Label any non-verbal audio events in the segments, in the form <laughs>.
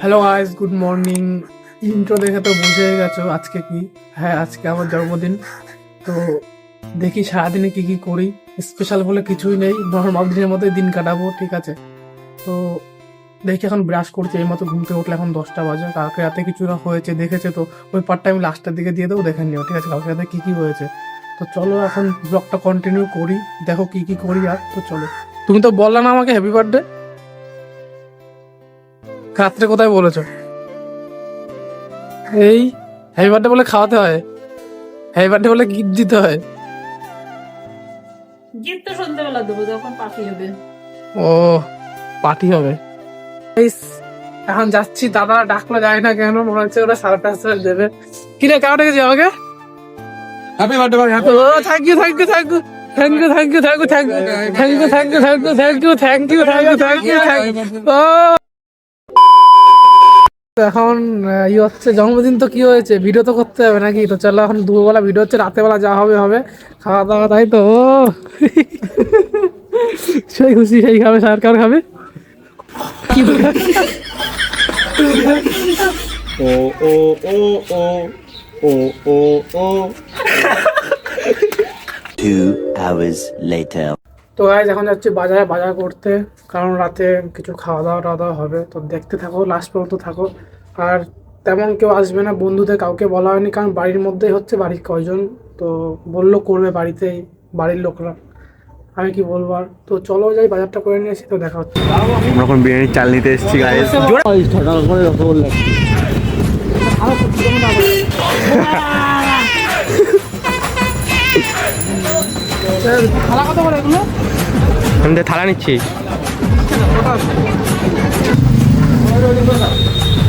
Hello guys good morning intro দেখে তো বুঝে গেছো আজকে কি? হ্যাঁ আজকে আমার জন্মদিন। তো দেখি সারাদিনে কি কি করি। স্পেশাল বলে কিছুই নেই। নর্মাল দিনের মধ্যে দিন কাটাবো, ঠিক আছে? তো দেখি এখন ব্রাশ করছি, এই মতো ঘুম থেকে উঠলে এখন দশটা বাজে। কালকে রাতে কিছু না হয়েছে, দেখেছে তো। ওই পার্টটা আমি লাস্টের দিকে দিয়ে দেবো, দেখে নিও, ঠিক আছে? কালকে রাতে কী কী হয়েছে? তো চলো এখন ব্লগটা কন্টিনিউ করি। দেখো কি কি করি আর তো চলো। তুমি তো বললে না আমাকে হ্যাপি বার্থডে রাত্রে কোথায় বলেছ? এই হ্যাপি বার্থডে বলে খাওয়াতে হয়। হ্যাপি বার্থডে বলে গিফট দিতে হয়। গিফট তো সন্ধ্যাবেলা দেবো যখন পাখি হবে। ও পার্টি হবে। এখন যাচ্ছি দাদা ডাকলে যায় না কেন? মনে হচ্ছে ওরা সারপ্রাইজ দেবে। কি রে কেমন গেছি আমাকে? হ্যাপি বার্থডে ভাই happy O thank you thank you thank you thank you thank you thank you thank you thank you thank you thank you thank you thank you thank you thank you thank you ও এখন ই হচ্ছে জন্মদিন তো কি হয়েছে video তো করতে হবে নাকি তো চলো এখন দুপুরবেলা ভিডিও হচ্ছে রাতের বেলা যা হবে হবে খাওয়া দাওয়া তাই তো ও সেই খুশি সেই খাবে সরকার খাবে কি ও ও ও ও ও ও ও Two hours later. তো গাইজ এখন যাচ্ছি বাজারে বাজার করতে। কারণ রাতে কিছু খাওয়া দাওয়া টাওয়া দাওয়া হবে। তো দেখতে থাকো লাস্ট পর্যন্ত থাকো। আর তেমন কেউ আসবে না বন্ধুদের কাউকে বলা হয়নি কারণ বাড়ির মধ্যেই হচ্ছে বাড়ির কয়জন। তো বলল করবে বাড়িতেই বাড়ির লোকরা। আমি কি বলব আর? তো চলো যাই বাজারটা করে নিয়ে এসি তো দেখা হচ্ছে। আমরা এখন বিরিয়ানির চাল নিতে এসেছি গাইস খালা কত করে এগুলো আমি তো থালা নিচ্ছি।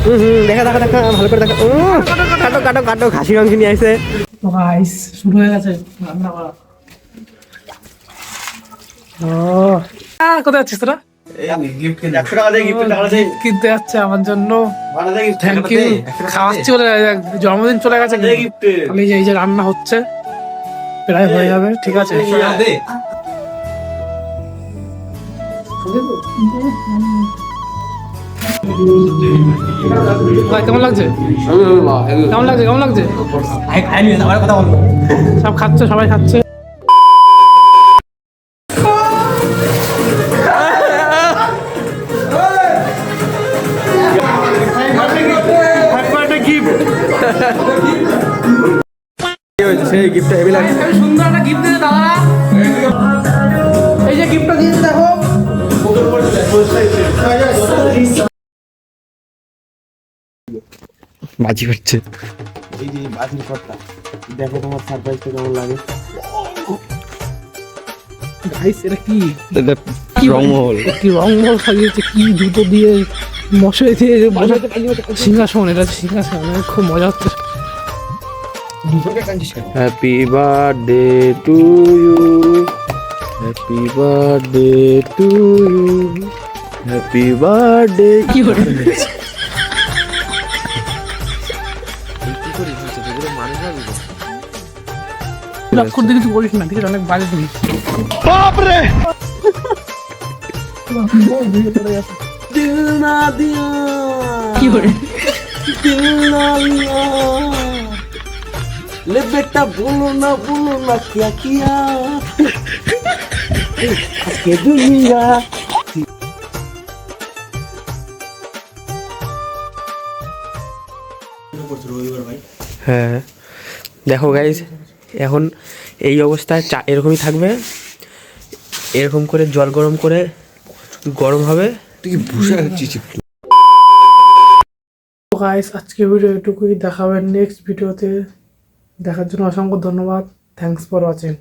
হুম হুম দেখা দেখা দেখা ভালো করে দেখা। উম, কাটো কাটো কাটো খাসি মাংস নিয়ে আসে। গাইস শুরু হয়ে গেছে। রান্না করা। ও। কোথায় তোরা? আমার জন্য। থ্যাংক ইউ খাওয়াচ্ছি বলে জন্মদিন চলে গেছে এই যে রান্না হচ্ছে। প্রায় হয়ে যাবে ঠিক আছে? ভাই, কেমন লাগছে? কেমন লাগছে কেমন লাগছে? সব খাচ্ছে সবাই খাচ্ছে। সেই <laughs> গিফটটা হেভি লাগছে। সুন্দর একটা গিফট দিতে দাদা এই যে গিফটটা দিয়েছে দেখো। বাজি করছে এই যে বাজির কথা দেখো তোমার সারপ্রাইজটা কেমন লাগে। গাইস এটা কি রংমহল কি রংমহল সাজিয়েছে? কি জুতো দিয়ে মশাই দিয়ে সিংহাসন এটা সিংহাসন আমার খুব মজা হচ্ছে। Happy birthday to you happy birthday to you happy birthday কি দিয়ে কিছু বলিস না ঠিক আছে অনেক বাজে জিনিস। দিল না দিয়া কি করে দিল না লিয়া লে বেটা বলো না বলো না কিয়া কিয়া। আজকে দুনিয়া। হ্যাঁ, হ্যাঁ। দেখো গাইজ এখন এই অবস্থায় চা এরকমই থাকবে। এরকম করে জল গরম করে গরম হবে। তুই গাইস আজকে ভিডিও এটুকুই। দেখাবেন নেক্সট ভিডিওতে দেখার জন্য অসংখ্য ধন্যবাদ। Thanks for watching